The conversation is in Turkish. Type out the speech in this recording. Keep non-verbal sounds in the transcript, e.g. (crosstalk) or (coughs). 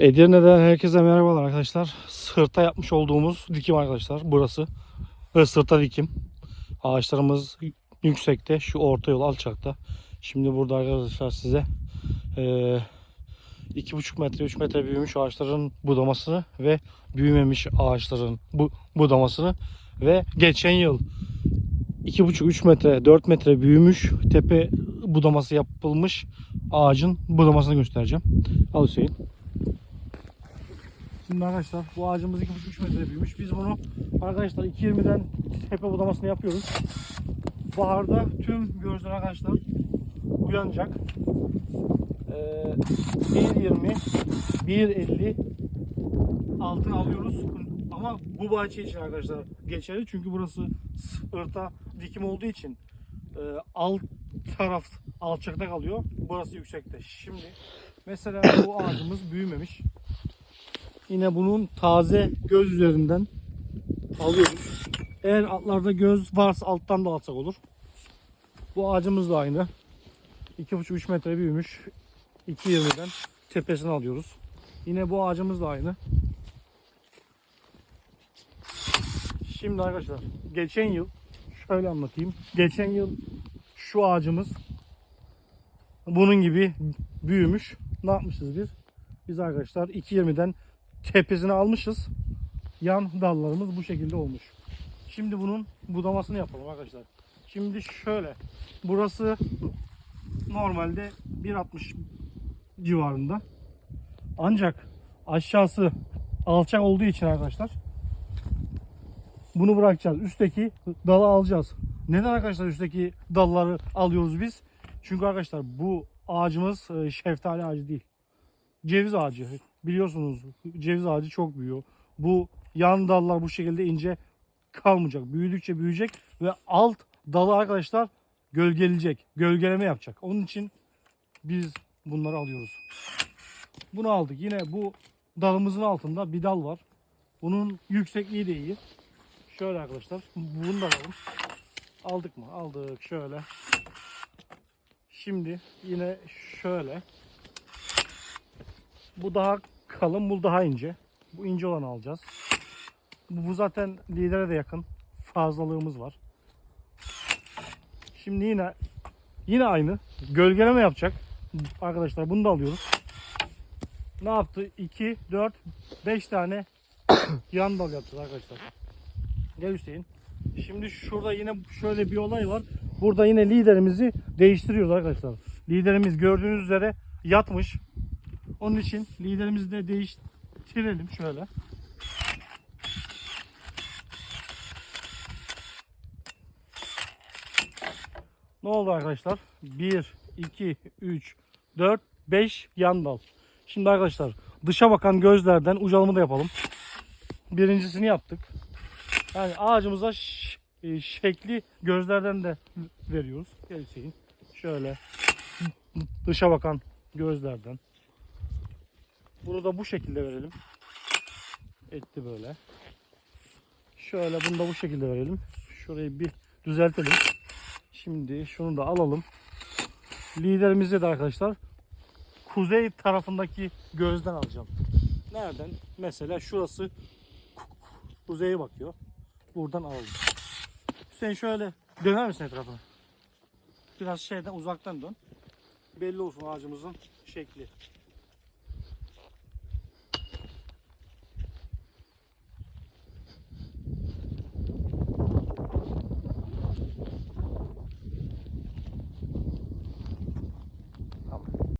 Edirne'den herkese merhabalar arkadaşlar. Sırta yapmış olduğumuz dikim arkadaşlar. Burası. Ve sırta dikim. Ağaçlarımız yüksekte. Şu orta yol alçakta. Şimdi burada arkadaşlar size eee 2,5 metre 3 metre büyümüş ağaçların budamasını ve büyümemiş ağaçların bu budamasını ve geçen yıl 2,5-3 metre 4 metre büyümüş tepe budaması yapılmış ağacın budamasını göstereceğim. Al Hüseyin. Şimdi arkadaşlar bu ağacımız 2,5-3 metre büyümüş. Biz bunu arkadaşlar 2.20'den tepe budamasını yapıyoruz. Baharda tüm gözler arkadaşlar uyanacak. Ee, 1.20 1.50 altın alıyoruz. Ama bu bahçe için arkadaşlar geçerli. Çünkü burası sırta dikim olduğu için e, alt taraf alçakta kalıyor. Burası yüksekte. Şimdi mesela bu ağacımız büyümemiş. Yine bunun taze göz üzerinden alıyoruz. Eğer altlarda göz varsa alttan da alsak olur. Bu ağacımız da aynı. 2,5-3 metre büyümüş. 2.20'den tepesini alıyoruz. Yine bu ağacımız da aynı. Şimdi arkadaşlar geçen yıl şöyle anlatayım. Geçen yıl şu ağacımız bunun gibi büyümüş. Ne yapmışız biz? Biz arkadaşlar 2.20'den tepesini almışız. Yan dallarımız bu şekilde olmuş. Şimdi bunun budamasını yapalım arkadaşlar. Şimdi şöyle. Burası normalde 1.60 civarında. Ancak aşağısı alçak olduğu için arkadaşlar bunu bırakacağız. Üstteki dalı alacağız. Neden arkadaşlar üstteki dalları alıyoruz biz? Çünkü arkadaşlar bu ağacımız e, şeftali ağacı değil. Ceviz ağacı. Biliyorsunuz ceviz ağacı çok büyüyor. Bu yan dallar bu şekilde ince kalmayacak. Büyüdükçe büyüyecek ve alt dalı arkadaşlar gölgeleyecek. Gölgeleme yapacak. Onun için biz bunları alıyoruz. Bunu aldık. Yine bu dalımızın altında bir dal var. Bunun yüksekliği de iyi. Şöyle arkadaşlar. Bunu da alalım. Aldık mı? Aldık. Şöyle. Şimdi yine şöyle. Bu daha kalın, bu daha ince. Bu ince olanı alacağız. Bu, bu zaten lidere de yakın. Fazlalığımız var. Şimdi yine yine aynı. Gölgeleme yapacak. Arkadaşlar bunu da alıyoruz. Ne yaptı? 2, 4, 5 tane (coughs) yan dal yapacağız arkadaşlar. Gel Hüseyin. Şimdi şurada yine şöyle bir olay var. Burada yine liderimizi değiştiriyoruz arkadaşlar. Liderimiz gördüğünüz üzere yatmış. Onun için liderimizi de değiştirelim şöyle. Ne oldu arkadaşlar? 1, 2, 3, 4, 5 yan dal. Şimdi arkadaşlar dışa bakan gözlerden ucalımı da yapalım. Birincisini yaptık. Yani ağacımıza e, şekli gözlerden de veriyoruz. Gel. Şöyle dışa bakan gözlerden. Bunu da bu şekilde verelim. Etti böyle. Şöyle bunu da bu şekilde verelim. Şurayı bir düzeltelim. Şimdi şunu da alalım. Liderimizde de arkadaşlar kuzey tarafındaki gözden alacağım. Nereden? Mesela şurası ku- kuzeye bakıyor. Buradan alalım. Sen şöyle döner misin etrafına? Biraz şeyden uzaktan dön. Belli olsun ağacımızın şekli.